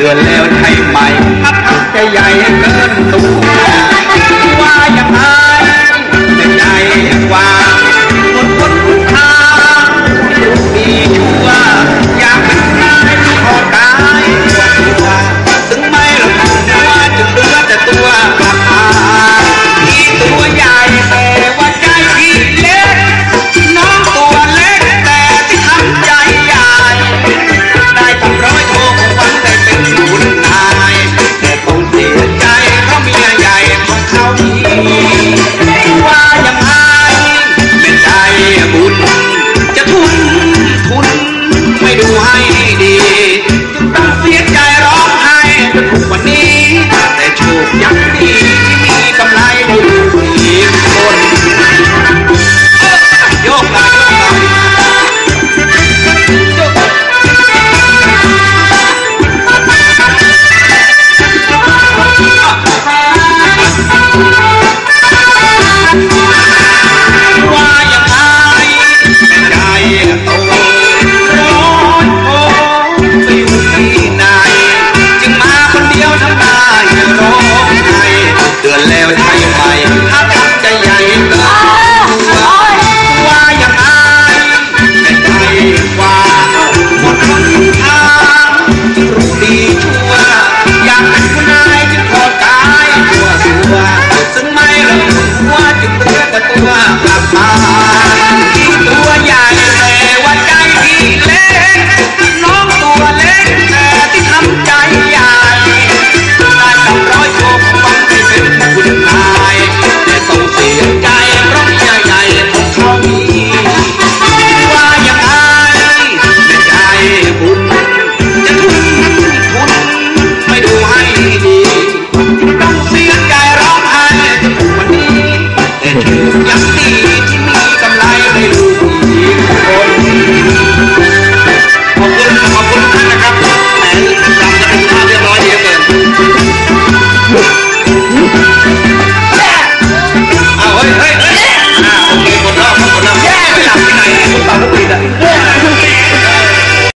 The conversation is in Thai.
เตือนแล้วใช่ไหมถ้าทำใจใหญ่เกินตัว ตัวใหญ่แต่ว่าใจที่เล็ก น้องตัวเล็กแต่ที่ทำใจใหญ่ได้สองรอยชมฟังให้เป็นคุายแต่ส่งเสียใจเพราะใจใหญ่ของเขามีว่าย่งไรใจคุณจะทุ่ทุนไม่ดูให้ต้องเสียใจร้องไห้วันนี้